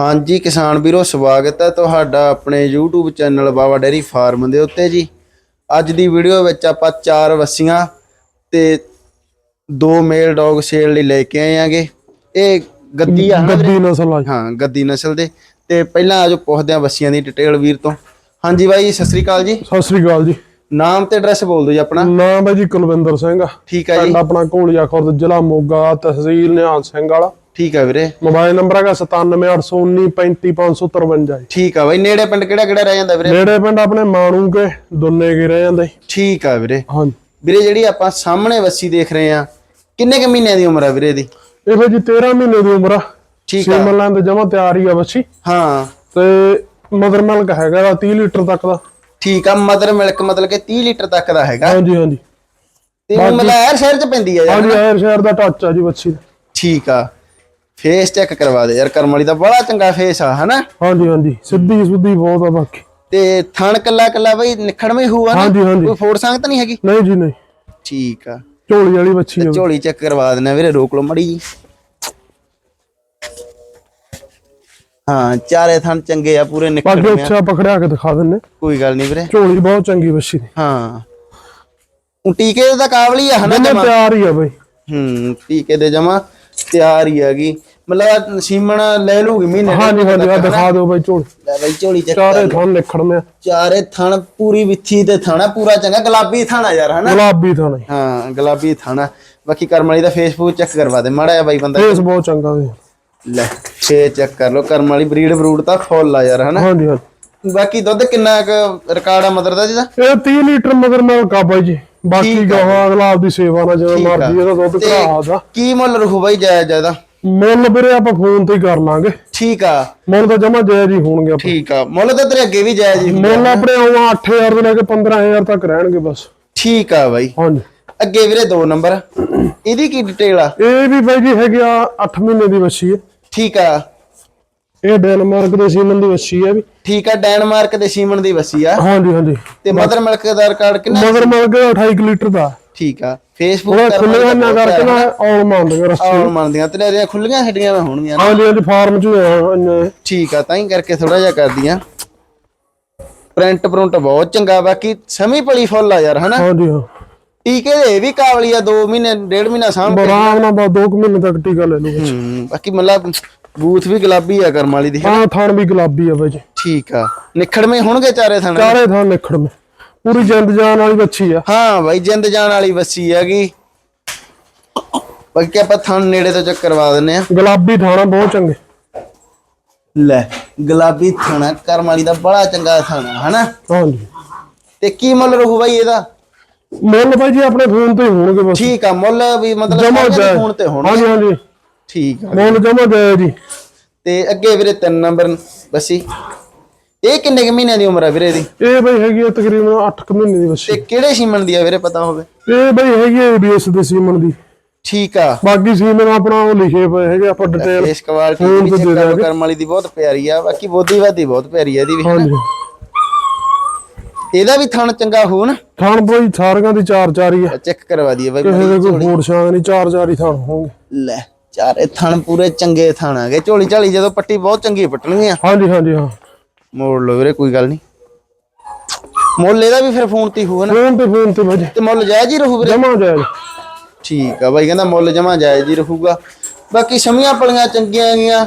ਹਾਂਜੀ ਕਿਸਾਨ ਵੀਰੋ ਸਵਾਗਤ ਹੈ ਤੁਹਾਡਾ ਆਪਣੇ YouTube channel Baba dairy farm ਦੇ ਉੱਤੇ ਜੀ। ਅੱਜ ਦੀ ਵੀਡੀਓ ਵਿੱਚ ਆਪਾਂ ਚਾਰ ਵੱਸੀਆਂ ਤੇ ਦੋ ਮੇਲ ਡੌਗ ਸੇਲ ਲਈ ਲੈ ਕੇ ਆਏ ਆਂਗੇ। ਇਹ ਗੱਦੀ ਆ? ਗੱਦੀ ਨਸਲ ਆ। ਹਾਂ ਗੱਦੀ ਨਸਲ ਦੇ। ਤੇ ਪਹਿਲਾਂ ਆਜੋ ਪੁੱਛਦੇ ਆ ਵੱਸੀਆਂ ਦੀ ਡਿਟੇਲ ਵੀਰ ਤੋਂ। ਹਾਂਜੀ ਬਾਈ ਸਤਿ ਸ੍ਰੀ ਅਕਾਲ ਜੀ। ਸਤਿ ਸ੍ਰੀ ਅਕਾਲ ਜੀ। ਨਾਮ ਤੇ ਐਡਰੈਸ ਬੋਲ ਦਿਓ ਜੀ ਆਪਣਾ। ਨਾਮ ਹੈ ਜੀ ਕੁਲਵਿੰਦਰ ਸਿੰਘ। ਠੀਕ ਹੈ ਜੀ। ਆਪਣਾ ਕੋਲੀਆ ਖੁਰਦ ਜ਼ਿਲ੍ਹਾ ਮੋਗਾ ਤਹਿਸੀਲ ਨਿਹਾਲ ਸਿੰਘ ਵਾਲਾ। ਠੀਕ ਹੈ ਵੀਰੇ। ਮੋਬਾਈਲ ਨੰਬਰ ਹੈਗਾ 9781935553 ਜੀ। ਠੀਕ ਆ ਬਾਈ ਨੇੜੇ ਪਿੰਡ ਕਿਹੜਾ ਕਿਹੜਾ ਰਹਿ ਜਾਂਦਾ ਵੀਰੇ? ਨੇੜੇ ਪਿੰਡ ਆਪਣੇ ਮਾਣੂ ਕੇ ਦੁੰਨੇ ਕੇ ਰਹਿ ਜਾਂਦੇ। ਠੀਕ ਆ ਵੀਰੇ। ਹਾਂਜੀ। ਵੀਰੇ ਜਿਹੜੀ ਆਪਾਂ ਸਾਹਮਣੇ ਵੱਸੀ ਦੇਖ ਰਹੇ ਆ ਕਿੰਨੇ ਕੁ ਮਹੀਨਿਆਂ ਦੀ ਉਮਰ ਆ ਵੀਰੇ ਦੀ ਇਹ ਫਿਰ ਜੀ 13 ਮਹੀਨੇ ਦੀ ਉਮਰ ਆ। ਠੀਕ ਆ। ਸੀਮਨ ਲੈਣ ਦੇ ਜਮਾ ਤਿਆਰ ਹੀ ਆ ਬੱਚੀ ਹਾਂ। ਤੇ ਮਦਰ ਮਿਲਕ ਹੈਗਾ ਦਾ 30 ਲੀਟਰ ਤੱਕ ਦਾ। ਠੀਕ ਆ ਮਦਰ ਮਿਲਕ ਮਤਲਬ ਕਿ 30 ਲੀਟਰ ਤੱਕ ਦਾ ਹੈਗਾ। ਹਾਂਜੀ ਹਾਂਜੀ। ਤੇ ਉਹ ਮਲਾਇਰ ਸ਼ਹਿਰ ਚ ਪੈਂਦੀ ਆ ਯਾਰ। ਹਾਂਜੀ ਸ਼ਹਿਰ ਦਾ ਟੱਚ ਆ ਜੀ ਦਾ। ਠੀਕ ਆ। ਫੇਸ ਚੈੱਕ ਕਰਵਾ ਦੇ ਯਾਰ ਕਰਮ ਵਾਲੀ ਦਾ ਬੜਾ ਚੰਗਾ ਫੇਸ ਆ ਹਨਾ? ਹਾਂਜੀ ਹਾਂਜੀ। ਸਿੱਧੀ ਸੁੱਧੀ ਬਹੁਤ ਆ ਬਾਕੀ। ਤੇ ਥਣ ਕੱਲਾ ਕੱਲਾ ਬਈ ਨਿਖੜਵੇਂ ਹੋਊਗਾ ਨਾ? ਹਾਂਜੀ ਹਾਂਜੀ। ਕੋਈ ਫੋੜ ਸੰਗ ਤਾਂ ਨਹੀਂ ਹੈਗੀ? ਨਹੀਂ ਜੀ ਨਹੀਂ। ਠੀਕ ਆ। ਝੋਲੀ ਵਾਲੀ ਬੱਚੀ ਆ। ਝੋਲੀ ਚੈੱਕ ਕਰਵਾ ਦਿੰਦੇ ਆ ਵੀਰੇ ਰੋਕ ਲਓ ਮੜੀ ਜੀ ਹਾਂ ਚਾਰੇ ਥਣ ਚੰਗੇ ਆ ਪੂਰੇ ਬਾਕੀ ਨਿਕੜਵੇਂ ਆ। ਉੱਥੇ ਆਪਾਂ ਖੜਿਆ ਕੇ ਦਿਖਾ ਦਿੰਨੇ ਕੋਈ ਗੱਲ ਨਹੀਂ ਵੀਰੇ। ਝੋਲੀ ਬਹੁਤ ਚੰਗੀ ਬੱਚੀ ਦੀ। ਹਾਂ। ਉਹ ਟੀਕੇ ਦਾ ਕਾਬਲੀ ਆ ਹਨਾ ਜਮਾ? ਤਿਆਰ ਹੀ ਆ ਬਈ। ਹੂੰ ਟੀਕੇ ਦੇ ਜਮਾ ਤਿਆਰ ਹੀ ਹੈਗੀ ਮਤਲਬ ਸੀਮਣ ਲੈ ਲੂਗੀ ਮਹੀਨੇ ਹਾਂਜੀ ਹਾਂਜੀ ਆ ਦਿਖਾ ਦਿਓ ਬਈ ਝੋਲੀ। ਲੈ ਬਈ ਝੋਲੀ ਚੱਕ ਚਾਰੇ ਥਣ ਨਿਖੜਨੇ ਆ। ਚਾਰੇ ਥਣ ਪੂਰੀ ਵਿੱਥੀ ਤੇ ਥਾਣਾ ਪੂਰਾ ਚੰਗਾ ਗੁਲਾਬੀ ਥਾਣਾ ਯਾਰ ਹਨਾ? ਗੁਲਾਬੀ ਥਣ ਹਾਂ ਗੁਲਾਬੀ ਥਾਣਾ ਬਾਕੀ ਕਰਮ ਵਾਲੀ ਦਾ ਫੇਸਬੁੱਕ ਚੈੱਕ ਕਰਵਾ ਦੇ ਮਾੜਾ ਜਿਹਾ ਬਾਈ ਬੰਦਾ। ਫੇਸ ਬਹੁਤ ਚੰਗਾ ਵੇ। ਲੈ ਫੇ ਚੈੱਕ ਕਰ ਲੋ ਕਰਮ ਵਾਲੀ ਬਰੀਡ ਬਰੂਡ ਤਾਂ ਫੁੱਲ ਆ ਯਾਰ ਹਨਾ? ਹਾਂਜੀ ਹਾਂਜੀ ਬਾਕੀ ਦੁੱਧ ਕਿੰਨਾ ਕੁ ਰਿਕਾਰਡ ਆ ਮਦਰ ਦਾ ਜਿਹਦਾ? ਇਹ 30 ਲੀਟਰ ਮਗਰ ਮੈਂ ਕਾ ਬਾਈ ਜੀ। ਬਾਕੀ ਗਾਹਾਂ ਅਗਲਾ ਆਪਦੀ ਸੇਵਾ ਨਾਲ ਆ। ਮਰਜ਼ੀ ਇਹਦਾ ਦੁੱਧ ਤੇ ਦਾ। ਕੀ ਮੁੱਲ ਰਹੂ ਬਾਈ ਜਾਇਜ਼ ਜਾਇਦਾ ਮੁੱਲ ਵੀਰੇ ਆਪਾਂ ਫੋਨ ਤੇ ਹੀ ਕਰ ਲਾਂਗੇ। ਠੀਕ ਆ। ਮੁੱਲ ਤਾਂ ਜਮਾ ਜਾਇਜ਼ ਹੀ ਹੋਣਗੇ ਆਪਾਂ ਠੀਕ ਆ। ਮੁੱਲ ਤਾਂ ਤੇਰੇ ਅੱਗੇ ਵੀ ਜਾਇਜ਼ ਹੀ। ਮੁੱਲ ਆਪਣੇ ਆਉਂ 8000 ਤੋਂ ਲੈ ਕੇ 15000 ਤੱਕ ਰਹਿਣਗੇ ਬਸ। ਠੀਕ ਆ ਬਾਈ। ਹਾਂਜੀ। ਅੱਗੇ ਵੀਰੇ ਦੋ ਨੰਬਰ। ਇਹਦੀ ਕੀ ਡਿਟੇਲ ਆ? ਇਹ ਵੀ ਬਾਈ ਜੀ ਹੈਗੀ ਆ 8 ਮਹੀਨੇ ਦੀ ਬੱਚੀ ਹੈ। ਠੀਕ ਆ। ਇਹ ਡੈਨਮਾਰਕ ਦੇ ਸੀਮਨ ਦੀ ਬੱਚੀ ਹੈ ਵੀ। ਠੀਕ ਆ ਡੈਨਮਾਰਕ ਦੇ ਸੀਮਨ ਦੀ ਵਸੀ ਆ। ਹਾਂਜੀ ਹਾਂਜੀ। ਤੇ ਮਦਰ ਮਿਲਕ ਦਾ ਰਿਕਾਰਡ ਕਿੰਨਾ? ਮਗਰ ਮਿਲ ਕੇ 28 ਕੁ ਲੀਟਰ ਦਾ। ਠੀਕ ਆ। ਫੇਸਬੁੱਕ ਉਹਦਾ ਖੁੱਲੇ ਨਾ ਕਰਕੇ ਨਾ ਆਲ ਮੰਨ ਦੇ ਰਸਤੇ ਆਉਣ ਮੰਨਦੀਆਂ। ਤੇ ਇਹਦੀਆਂ ਖੁੱਲੀਆਂ ਛੱਡੀਆਂ ਮੈਂ ਹੋਣਗੀਆਂ ਨਾ। ਹਾਂਜੀ ਹਾਂਜੀ ਫਾਰਮ ਚ ਹੀ। ਠੀਕ ਆ ਤਾਂ ਹੀ ਕਰਕੇ ਥੋੜਾ ਜਿਹਾ ਕਰਦੀਆਂ। ਪ੍ਰਿੰਟ ਪ੍ਰਿੰਟ ਬਹੁਤ ਚੰਗਾ ਬਾਕੀ ਸਮੀ ਪਲੀ ਫੁੱਲ ਆ ਯਾਰ ਹਨਾ? ਹਾਂਜੀ ਹਾਂ। ਟੀਕੇ ਦੇ ਵੀ ਕਾਬਲੀ ਆ 2 ਮਹੀਨੇ ਡੇਢ ਮਹੀਨਾ ਸਾਂਭ ਕੇ। ਨਾਲ ਬਸ 2 ਮਹੀਨੇ ਤੱਕ ਟੀਕਾ ਲੈ ਲੂ ਹੂੰ, ਬਾਕੀ ਮਤਲਬ ਬੂਥ ਵੀ ਗੁਲਾਬੀ ਆ ਕਰਮ ਵਾਲੀ ਦੀ ਹਾਂ ਥਣ ਵੀ ਗੁਲਾਬੀ ਆ ਬਾਈ ਜੀ। ਠੀਕ ਆ। ਨਿਖੜਵੇਂ ਹੋਣਗੇ ਚਾਰੇ ਥਾਣੇ? ਚਾਰੇ ਥਣ ਨਿਖੜ ਮੇ ਪੂਰੀ ਜਿੰਦ ਜਾਨ ਵਾਲੀ ਬੱਚੀ ਆ। ਹਾਂ ਬਾਈ ਜਿੰਦ ਜਾਨ ਵਾਲੀ ਵੱਸੀ ਹੈਗੀ। ਬਾਕੀ ਆਪਾਂ ਥਣ ਨੇੜੇ ਤੋਂ ਚੈੱਕ ਕਰਵਾ ਦਿੰਨੇ ਆ ਗੁਲਾਬੀ ਥਾਣਾ ਬਹੁਤ ਚੰਗੇ। ਲੈ ਗੁਲਾਬੀ ਥਾਣਾ ਕਰਮ ਵਾਲੀ ਦਾ ਬੜਾ ਚੰਗਾ ਥਾਣਾ ਹਨਾ? ਹਾਂਜੀ। ਤੇ ਕੀ ਮੁੱਲ ਰਹੂ ਬਾਈ ਇਹਦਾ? ਮੁੱਲ ਬਾਈ ਜੀ ਆਪਣੇ ਫੋਨ ਤੇ ਹੋਣਗੇ ਬਸ। ਠੀਕ ਆ ਮੁੱਲ ਵੀ ਮਤਲਬ ਫੋਨ ਤੇ ਹੋਣ ਹਾਂਜੀ ਹਾਂਜੀ। ਠੀਕ ਆ। ਮੁੱਲ ਜਮਾ ਜਾਏ ਜੀ। ਤੇ ਅੱਗੇ ਵੀਰੇ ਤਿੰਨ ਨੰਬਰ ਬਸੀ। ਇਹ ਕਿੰਨੇ ਕੁ ਮਹੀਨਿਆਂ ਦੀ ਉਮਰ ਆ ਵੀਰੇ ਇਹਦੀ? ਇਹ ਬਾਈ ਹੈਗੀ ਆ ਤਕਰੀਬਨ 8 ਮਹੀਨੇ ਦੀ ਬੱਚੀ। ਤੇ ਕਿਹੜੇ ਸੀਮਨ ਦੀ ਆ ਵੀਰੇ ਪਤਾ ਹੋਵੇ? ਇਹ ਬਾਈ ਹੈਗੀ ਏਬੀਐਸ ਦੇ ਸੀਮਨ ਦੀ। ਠੀਕ ਆ। ਬਾਕੀ ਸੀਮਨ ਆਪਣਾ ਉਹ ਲਿਖੇ ਪਏ ਹੈਗੇ ਆਪਾਂ ਡਿਟੇਲ ਇਸ ਕੁਆਲਿਟੀ ਫੋਨ ਵੀ ਤੇ ਚੈੱਕ ਦੇ। ਕਰਮ ਵਾਲੀ ਦੀ ਬਹੁਤ ਪਿਆਰੀ ਆ ਬਾਕੀ ਬੋਦੀ ਵਾਦੀ ਬਹੁਤ ਪਿਆਰੀ ਆ ਇਹਦੀ ਵੀ। ਹਾਂਜੀ। ਇਹਦਾ ਵੀ ਥਣ ਚੰਗਾ ਹੋਊ ਨਾ? ਥਣ ਬਾਈ ਸਾਰੀਆਂ ਦੀ ਚਾਰ ਚਾਰ ਹੀ ਆ। ਚੈੱਕ ਕਰਵਾ ਦਈਏ ਬਾਈ ਕਿਸੇ ਦੇ ਕੋਈ ਫੋੜ ਸ਼ਾਂਗ ਨਹੀਂ ਚਾਰ ਚਾਰ ਹੀ ਥਣ ਹੋਣਗੇ। ਲੈ ਚਾਰੇ ਥਣ ਪੂਰੇ ਚੰਗੇ ਥਣ ਆ ਗਏ। ਝੋਲੀ ਝਾਲੀ ਜਦੋਂ ਪੱਟੀ ਬਹੁਤ ਚੰਗੀ ਪੱਟਣਗੀਆਂ ਹਾਂਜੀ ਹਾਂਜੀ ਹਾਂ। ਮੋੜ ਲਓ ਵੀਰੇ ਕੋਈ ਗੱਲ ਨਹੀਂ। ਮੁੱਲ ਇਹਦਾ ਵੀ ਫਿਰ ਫੋਨ ਤੇ ਹੋਊਗਾ ਨਾ। ਫੋਨ ਤੇ ਫੋਨ ਤੇ ਬਾਈ ਤੇ ਮੁੱਲ ਜਾਇਜ਼ ਹੀ ਰਹੂ ਵੀਰੇ। ਜਮਾ ਜਾਏ ਠੀਕ ਆ ਬਾਈ ਕਹਿੰਦਾ ਮੁੱਲ ਜਮਾ ਜਾਇਜ਼ ਹੀ ਰਹੂਗਾ। ਬਾਕੀ ਸਮੀਆਂ ਪਲੀਆਂ ਚੰਗੀਆਂ ਗੀਆਂ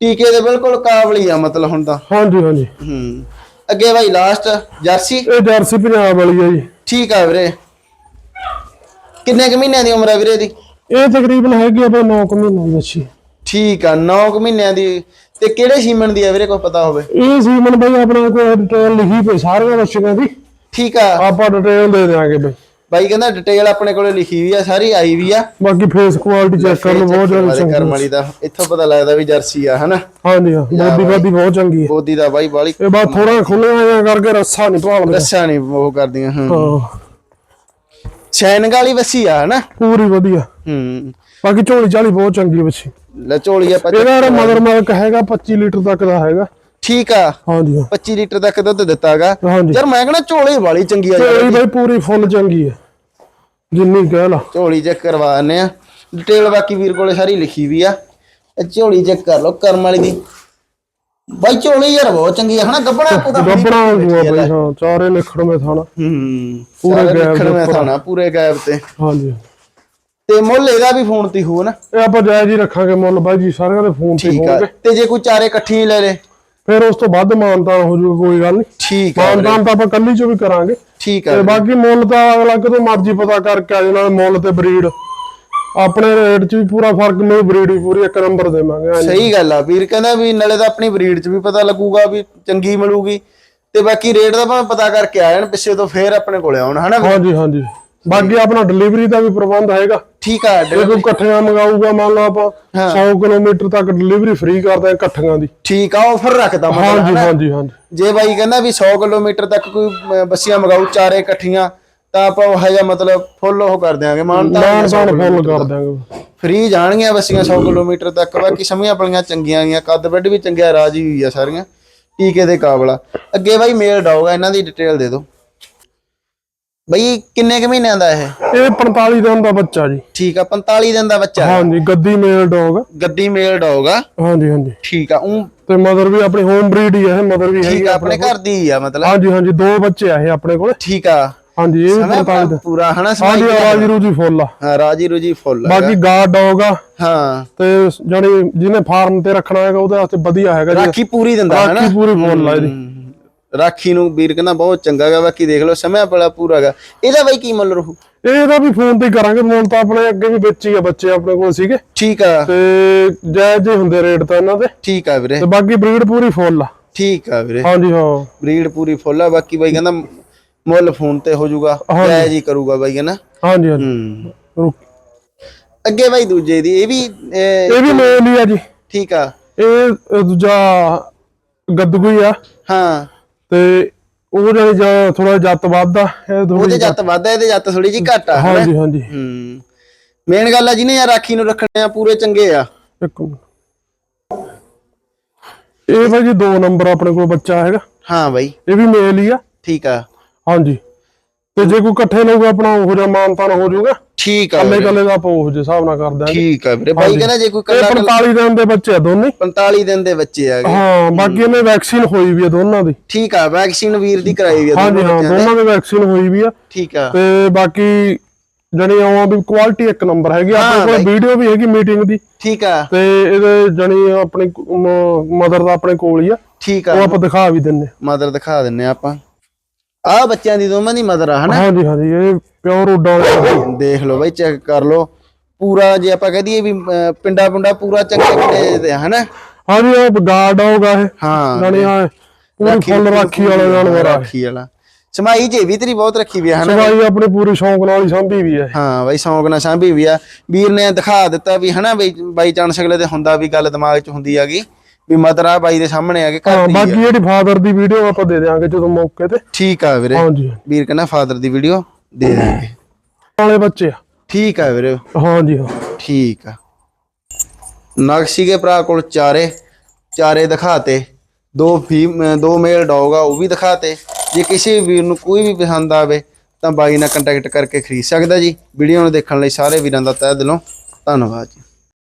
ਟੀਕੇ ਦੇ ਬਿਲਕੁਲ ਕਾਬਲੀ ਆ ਮਤਲਬ ਹੁਣ ਤਾਂ। ਹਾਂਜੀ ਹਾਂਜੀ। ਹੂੰ। ਅੱਗੇ ਬਾਈ ਲਾਸਟ ਜਰਸੀ? ਇਹ ਜਰਸੀ ਪੰਜਾਬ ਵਾਲੀ ਆ ਜੀ। ਠੀਕ ਆ ਵੀਰੇ। ਕਿੰਨੇ ਕੁ ਮਹੀਨਿਆਂ ਦੀ ਉਮਰ ਆ ਵੀਰੇ ਦੀ ਇਹ ਤਕਰੀਬਨ ਹੈਗੀ ਆ ਬਈ 9 ਮਹੀਨੇ ਦੀ ਠੀਕ ਆ 9 ਕੁ ਮਹੀਨਿਆਂ ਦੀ ਤੇ ਕਿਹੜੇ ਸੀਮਨ ਦੀ ਆ ਵੀਰੇ ਕੋਈ ਪਤਾ ਹੋਵੇ? ਇਹ ਸੀਮਨ ਬਈ ਆਪਣਾ ਕੋਈ ਡਿਟੇਲ ਲਿਖੀ ਪਈ ਸਾਰੀਆਂ ਬੱਚੀਆਂ ਦੀ। ਠੀਕ ਆ। ਆਪਾਂ ਡਿਟੇਲ ਦੇ ਦਿਆਂਗੇ ਬਈ। ਬਾਈ ਕਹਿੰਦਾ ਡਿਟੇਲ ਆਪਣੇ ਕੋਲੇ ਲਿਖੀ ਵੀ ਆ ਸਾਰੀ ਆਈ ਵੀ ਆ। ਬਾਕੀ ਫੇਸ ਕੁਆਲਿਟੀ ਚੈੱਕ ਕਰ ਲਓ ਬਹੁਤ ਜ਼ਿਆਦਾ ਕਰਮ ਵਾਲੀ ਦਾ ਇੱਥੋਂ ਪਤਾ ਲੱਗਦਾ ਵੀ ਜਰਸੀ ਆ ਹਨਾ? ਹਾਂਜੀ ਹਾਂ ਬੋਦੀ ਬਾਦੀ ਬਹੁਤ ਚੰਗੀ ਹੈ ਬੋਦੀ ਦਾ ਬਾਈ ਬਾਲੀ ਇਹ ਬਾਤ ਥੋੜਾ ਖੁੱਲਿਆ ਜਾਂ ਕਰਕੇ ਰੱਸਾ ਨਹੀਂ ਭਾਲਦਾ। ਰੱਸਾ ਨਹੀਂ ਉਹ ਕਰਦੀਆਂ ਹਾਂ। ਹਾਂ। ਸ਼ੈਨਗ ਵਾਲੀ ਵੱਸੀ ਆ ਹਨਾ? ਪੂਰੀ ਵਧੀਆ। ਹੂੰ। ਬਾਕੀ ਝੋਲੀ ਚਾਲੀ ਬਹੁਤ ਚੰਗੀ ਬੱਚੀ ਲੈ ਝੋਲੀ ਆਪਾਂ ਇਹਦਾ ਜਿਹੜਾ ਮਦਰ ਮਿਲਕ ਹੈਗਾ 25 ਲੀਟਰ ਤੱਕ ਦਾ ਹੈਗਾ। ਠੀਕ ਆ। ਹਾਂਜੀ ਹਾਂ। 25 ਲੀਟਰ ਤੱਕ ਦੁੱਧ ਦਿੱਤਾਗਾ। ਯਾਰ ਮੈਂ ਕਹਿੰਦਾ ਝੋਲੀ ਵਾਲੀ ਚੰਗੀ ਆ ਝੋਲੀ ਬਈ ਪੂਰੀ ਫੁੱਲ ਚੰਗੀ ਹੈ ਜਿੰਨੀ ਕਹਿ ਲਾ। ਝੋਲੀ ਚੈੱਕ ਕਰਵਾ ਦਿੰਨੇ ਆ। ਡਿਟੇਲ ਬਾਕੀ ਵੀਰ ਕੋਲੇ ਸਾਰੀ ਲਿਖੀ ਵੀ ਆ। ਇਹ ਝੋਲੀ ਚੈੱਕ ਕਰ ਲਓ ਕਰਮ ਵਾਲੀ ਦੀ। ਬਾਈ ਝੋਲੀ ਯਾਰ ਬਹੁਤ ਚੰਗੀ ਹੈ ਹਨਾ? ਗੱਬਣਾ ਪੂਰਾ ਹੋਊਗਾ ਬਈ ਹਾਂ ਚਾਰੇ ਨਿਖੜਵੇਂ ਥਾਣਾ। ਹੂੰ ਪੂਰੇ ਉੱਪਰ। ਥਾਣਾ ਪੂਰੇ ਗੈਪ ਤੇ। ਹਾਂਜੀ। ਤੇ ਮੁੱਲ ਇਹਦਾ ਵੀ ਫੋਨ ਤੇ ਹੋਊ ਨਾ। ਇਹ ਆਪਾਂ ਜਾਇਜ਼ ਹੀ ਰੱਖਾਂਗੇ ਮੁੱਲ ਬਾਈ ਜੀ ਸਾਰਿਆਂ ਦੇ ਫੋਨ ਤੇ ਠੀਕ ਆ। ਹੋਣਗੇ। ਤੇ ਜੇ ਕੋਈ ਚਾਰੇ ਇਕੱਠੀ ਲੈ ਲੇ। ਫਿਰ ਉਸ ਤੋਂ ਵੱਧ ਮਾਨਤਾਨ ਹੋ ਜਾਊਗਾ ਕੋਈ ਗੱਲ ਨਹੀਂ। ਠੀਕ ਆ ਵੀਰੇ, ਤਾਂ ਆਪਾਂ ਕੱਲੀ ਚੋਂ ਵੀ ਕਰਾਂਗੇ। ਠੀਕ ਆ ਤੇ ਬਾਕੀ ਮੁੱਲ ਤਾਂ ਅਗਲਾ ਕਿਤੋਂ ਮਰਜ਼ੀ ਪਤਾ ਕਰਕੇ ਆ ਜਾਣਾ ਮੁੱਲ ਤੇ ਬਰੀਡ। ਆਪਣੇ ਰੇਟ 'ਚ ਵੀ ਪੂਰਾ ਫ਼ਰਕ ਮਿਲੂ ਬਰੀਡ ਵੀ ਪੂਰੀ ਇੱਕ ਨੰਬਰ ਦੇਵਾਂਗੇ ਐਂ ਨੀ। ਸਹੀ ਗੱਲ ਆ ਵੀਰ ਕਹਿੰਦਾ ਵੀ ਨਾਲੇ ਤਾਂ ਆਪਣੀ ਬਰੀਡ 'ਚ ਵੀ ਪਤਾ ਲੱਗੂਗਾ ਵੀ ਚੰਗੀ ਮਿਲੂਗੀ। ਤੇ ਬਾਕੀ ਰੇਟ ਦਾ ਭਾਵੇਂ ਪਤਾ ਕਰਕੇ ਆ ਜਾਣ ਪਿੱਛੇ ਤੋਂ ਫੇਰ ਆਪਣੇ ਕੋਲੇ ਆਉਣ ਹਨਾ ਵੀਰ? ਹਾਂਜੀ ਹਾਂਜੀ। ਬਾਕੀ ਆਪਣਾ ਡਿਲੀਵਰੀ ਦਾ ਵੀ ਪ੍ਰਬੰਧ ਹੈਗਾ। ਠੀਕ ਆ ਜੇ ਕੋਈ ਇਕੱਠੀਆਂ ਮੰਗਾਊਗਾ ਮੰਨ ਲਓ ਆਪਾਂ 100 ਕਿਲੋਮੀਟਰ ਤੱਕ ਡਿਲੀਵਰੀ ਫ੍ਰੀ ਕਰਦੇ ਇਕੱਠੀਆਂ ਦੀ। ਠੀਕ ਆ ਆਫਰ ਰੱਖਦਾ ਮਤਲਬ ਹਾਂਜੀ? ਹਾਂਜੀ ਹਾਂਜੀ। ਜੇ ਬਾਈ ਕਹਿੰਦਾ ਵੀ 100 ਕਿਲੋਮੀਟਰ ਤੱਕ ਕੋਈ ਬੱਸੀਆਂ ਮਗਾਉ ਚਾਰੇ ਇਕੱਠੀਆਂ ਤਾਂ ਆਪਾਂ ਉਹ ਜਿਹਾ ਮਤਲਬ ਫੁੱਲ ਉਹ ਕਰ ਦਿਆਂਗੇ ਮਾਨਤਾ ਮਾਨਤਾਨ ਫੁੱਲ ਕਰ ਦਿਆਂਗੇ। ਫ੍ਰੀ ਜਾਣਗੀਆਂ ਬੱਸੀਆਂ 100 ਕਿਲੋਮੀਟਰ ਤੱਕ ਬਾਕੀ ਸਮੀਆਂ ਪਲੀਆਂ ਚੰਗੀਆਂ ਗੀਆਂ ਕੱਦ ਵੱਡ ਵੀ ਚੰਗਿਆ ਰਾਜੀ ਹੋਈ ਆ ਸਾਰੀਆਂ ਟੀਕੇ ਦੇ ਕਾਬਲਾ। ਅੱਗੇ ਬਾਈ ਮੇਲ ਆ ਇਹਨਾਂ ਦੀ ਡਿਟੇਲ ਦੇ ਦਿਓ। ਬਈ ਕਿੰਨੇ ਕੁ ਮਹੀਨਿਆਂ ਦਾ ਇਹ? ਇਹ 45 ਦਿਨ ਦਾ ਬੱਚਾ ਜੀ। ਠੀਕ ਆ 45 ਦਿਨ ਦਾ ਬੱਚਾ ਹਾਂਜੀ ਗੱਦੀ ਮੇਲ ਡੌਗ। ਗੱਦੀ ਮੇਲ ਡੌਗ ਆ। ਹਾਂਜੀ ਹਾਂਜੀ। ਠੀਕ ਆ ਉਹ ਤੇ ਮਦਰ ਵੀ ਆਪਣੀ ਹੋਮ ਬਰੀਡ ਹੀ ਹੈ ਮਦਰ ਵੀ ਹੈਗੀ ਠੀਕ ਆ ਆਪਣੇ ਘਰ ਦੀ ਹੀ ਆ ਮਤਲਬ। ਹਾਂਜੀ ਹਾਂਜੀ ਦੋ ਬੱਚੇ ਆ ਇਹ ਆਪਣੇ ਕੋਲ। ਠੀਕ ਆ। ਹਾਂਜੀ ਇਹ ਵੀ ਸਮੇਂ 45 ਦਿਨ। ਪੂਰਾ ਹਨਾ ਹਾਂਜੀ ਸਮਾਈ ਰਾਜੀ ਰੂਜੀ ਫੁੱਲ ਆ। ਹਾਂ ਰਾਜੀ ਰੁਜੀ ਫੁੱਲ ਆ ਬਾਕੀ ਗਾਰਡ ਡੌਗ ਆ। ਹਾਂ। ਤੇ ਜਾਨੀ ਜਿਹਨੇ ਫਾਰਮ ਤੇ ਰੱਖਣਾ ਹੈਗਾ ਉਹਦੇ ਵਾਸਤੇ ਵਧੀਆ ਹੈਗਾ ਜੀ। ਰਾਖੀ ਪੂਰੀ ਦਿੰਦਾ ਹਨਾ। ਰਾਖੀ ਪੂਰੀ ਫੁੱਲ ਆ ਇਹਦੀ। ਰਾਖੀ ਨੂੰ ਵੀਰ ਕਹਿੰਦਾ ਬਹੁਤ ਚੰਗਾ ਹੈਗਾ ਬਾਕੀ ਦੇਖ ਲਓ ਸਮੇਂ ਬੜਾ ਪੂਰਾ ਹੈਗਾ ਇਹਦਾ ਬਾਈ ਕੀ ਮੁੱਲ ਰਹੂ ਇਹਦਾ ਵੀ ਫੋਨ ਤੇ ਕਰਾਂਗੇ ਫੋਨ ਤਾਂ ਆਪਣੇ ਅੱਗੇ ਵੀ ਵਿੱਚ ਹੀ ਆ ਬੱਚੇ ਆਪਣੇ ਕੋਲ ਸੀਗੇ। ਠੀਕ ਆ। ਤੇ ਜਾਇਜ਼ ਜਿਹੇ ਹੁੰਦੇ ਰੇਟ ਤਾਂ ਇਹਨਾਂ ਦੇ। ਠੀਕ ਆ ਵੀਰੇ। ਤੇ ਬਾਕੀ ਬਰੀਡ ਪੂਰੀ ਫੁੱਲ ਆ। ਠੀਕ ਆ ਵੀਰੇ। ਹਾਂਜੀ ਹਾਂ। ਬਰੀਡ ਪੂਰੀ ਫੁੱਲ ਆ ਬਾਕੀ ਬਾਈ ਕਹਿੰਦਾ ਮੁੱਲ ਫੋਨ ਤੇ ਹੋ ਜਾਊਗਾ ਜਾਇਜ਼ ਹੀ ਕਰੂਗਾ ਬਾਈ ਕਹਿੰਦਾ ਹਾਂਜੀ ਹਾਂਜੀ। ਹੂੰ। ਰੁਕ। ਅੱਗੇ ਬਾਈ ਦੂਜੇ ਦੀ ਇਹ ਵੀ ਇਹ- ਵੀ ਮੇਲ ਹੀ ਆ ਜੀ। ਠੀਕ ਆ। ਇਹ ਦੂਜਾ ਗੱਦਗੂ ਆ। ਹਾਂ। ਤੇ ਉਹ ਜਿਹੜੇ ਜਾਂ ਥੋੜਾ ਜੱਤ ਵੱਧਦਾ ਇਹ ਥੋੜੀ ਉਹਦੇ ਜੱਤ ਵੱਧ ਆ ਇਹਦੇ ਜੱਤ ਥੋੜੀ ਜੀ ਘੱਟ ਆ ਹਾਂਜੀ ਹਾਂਜੀ। ਹੂੰ। ਮੇਨ ਗੱਲ ਆ ਜਿਹਨੇ ਯਾਰ ਰਾਖੀ ਨੂੰ ਰੱਖਣੇ ਆ ਪੂਰੇ ਚੰਗੇ ਆ। ਇੱਕ ਮਿੰਟ। ਇਹ ਭਾਈ ਜੀ ਦੋ ਨੰਬਰ ਆਪਣੇ ਕੋਲ ਬੱਚਾ ਹੈਗਾ। ਹਾਂ ਬਾਈ। ਇਹ ਵੀ ਮੇਲ ਹੀ ਆ। ਠੀਕ ਆ। ਹਾਂਜੀ। ਤੇ ਜੇ ਕੋਈ ਇਕੱਠੇ ਲਊਗਾ ਆਪਣਾ ਉਹੋ ਜਿਹਾ ਮਾਨਤਾਨ ਹੋ ਜਾਊਗਾ। ਠੀਕ ਆ ਕੱਲੇ ਕੱਲੇ ਦਾ ਆਪਾਂ ਉਹੋ ਜਿਹੇ ਹਿਸਾਬ ਨਾਲ ਕਰ ਦਾਂਗੇ ਠੀਕ ਆ ਵੀਰੇ। ਬਾਈ ਕਹਿੰਦਾ ਜੇ ਕੋਈ ਕੱਲਾ 45 ਦਿਨ ਦੇ ਬੱਚੇ ਆ ਦੋਨੇ। 45 ਦਿਨ ਦੇ ਬੱਚੇ ਆ ਗਏ। ਹਾਂ ਬਾਕੀ ਇਹਨੇ ਵੈਕਸੀਨ ਹੋਈ ਵੀ ਆ ਦੋਨਾਂ ਦੀ। ਠੀਕ ਆ ਵੈਕਸੀਨ ਵੀਰ ਦੀ ਕਰਾਈ ਵੀ ਆ ਦੋਨੋਂ ਹਾਂ। ਦੋਨਾਂ ਦੀ। ਵੈਕਸੀਨ ਹੋਈ ਵੀ ਆ। ਠੀਕ ਆ। ਤੇ ਬਾਕੀ ਜਣੀ ਆਉਂ ਵੀ ਕੁਆਲਿਟੀ ਇੱਕ ਨੰਬਰ ਹੈਗੀ ਆਪਣੇ ਕੋਲ ਵੀਡੀਓ ਵੀ ਹੈਗੀ ਮੀਟਿੰਗ ਦੀ। ਠੀਕ ਆ। ਤੇ ਇਹਦੇ ਜਣੀ ਆਪਣੀ ਮਦਰ ਦਾ ਆਪਣੇ ਕੋਲ ਹੀ ਆ। ਠੀਕ ਉਹ ਆ ਆਪਾਂ ਦਿਖਾ ਵੀ ਦਿੰਨੇ ਮਦਰ ਦਿਖਾ ਦਿੰਨੇ ਆ ਆਪਾਂ। ਆ ਬੱਚਿਆਂ ਦੀ ਦੋਵਾਂ ਦੀ ਮਦਰ ਆ ਹਨਾ? ਹਾਂਜੀ ਹਾਂਜੀ ਇਹ ਪਿਓਰ ਉਡਾਂ ਵਾਲੇ ਦੇਖ ਲਓ ਬਾਈ ਚੈੱਕ ਕਰ ਲਓ। ਪੂਰਾ ਜੇ ਆਪਾਂ ਕਹਿ ਦਈਏ ਵੀ ਪਿੰਡਾ ਪੁੰਡਾ ਪੂਰਾ ਚੰਗੇ ਕਿਤੇ ਦੇ ਹਨਾ? ਹਾਂਜੀ ਉਹ ਗਾਰਡ ਹੋਗਾ ਇਹ। ਹਾਂ ਜਣੀ ਆ ਪੂਰੀ ਫੁੱਲ ਰਾਖੀ ਵਾਲਾ ਆ ਰਾਖੀ ਵਾਲਾ। ਸਮਾਈ ਜੇ ਵੀ ਤੇਰੀ ਬਹੁਤ ਰੱਖੀ ਵੀ ਆ ਹਨਾ? ਸਵਾਈ ਆਪਣੀ ਪੂਰੀ ਸ਼ੌਂਕ ਨਾਲ ਹੀ ਸੰਭੀ ਵੀ ਹੈ ਹਾਂ ਬਾਈ ਸ਼ੌਂਕ ਨਾਲ ਸਾਂਭੀ ਵੀ ਆ। ਵੀਰ ਨੇ ਦਿਖਾ ਦਿੱਤਾ ਵੀ ਹਨਾ ਬਈ ਬਾਈ ਚਾਂਸ ਅਗਲੇ ਤੇ ਹੁੰਦਾ ਵੀ ਗੱਲ ਦਿਮਾਗ 'ਚ ਹੁੰਦੀ ਆਗੀ ਵੀ ਮਦਰ ਆ ਬਾਈ ਦੇ ਸਾਹਮਣੇ ਆ ਕੇ ਘਰ ਹਾਂ ਦੀ ਬਾਕੀ। ਜਿਹੜੀ ਫਾਦਰ ਦੀ ਵੀਡੀਓ ਆਪਾਂ ਦੇ ਦੇਵਾਂਗੇ ਜਦੋਂ ਮੌਕੇ ਤੇ। ਠੀਕ ਆ ਵੀਰੇ। ਹਾਂਜੀ। ਵੀਰ ਕਹਿੰਦਾ ਫਾਦਰ ਦੀ ਵੀਡੀਓ ਦੇ ਦਾਂਗੇ ਵਾਲੇ ਬੱਚੇ ਆ। ਠੀਕ ਆ ਵੀਰੇ। ਹਾਂਜੀ ਹਾਂ। ਠੀਕ ਆ। ਨਕਸ਼ੀ ਕੇ ਭਰਾ ਕੋਲ ਚਾਰੇ। ਚਾਰੇ ਦਿਖਾਤੇ। ਦੋ ਫੀਮ ਦੋ ਮੇਲ ਡੌਗ ਆ ਉਹ ਵੀ ਦਿਖਾਤੇ। ਜੇ ਕਿਸੇ ਵੀਰ ਨੂੰ ਕੋਈ ਵੀ ਪਸੰਦ ਆਵੇ ਤਾਂ ਬਾਈ ਨਾਲ ਕੰਟੈਕਟ ਕਰਕੇ ਖਰੀਦ ਸਕਦਾ ਜੀ। ਵੀਡੀਓ ਨੂੰ ਦੇਖਣ ਲਈ ਸਾਰੇ ਵੀਰਾਂ ਦਾ ਤਹਿ ਦਿਲੋਂ ਧੰਨਵਾਦ ਜੀ।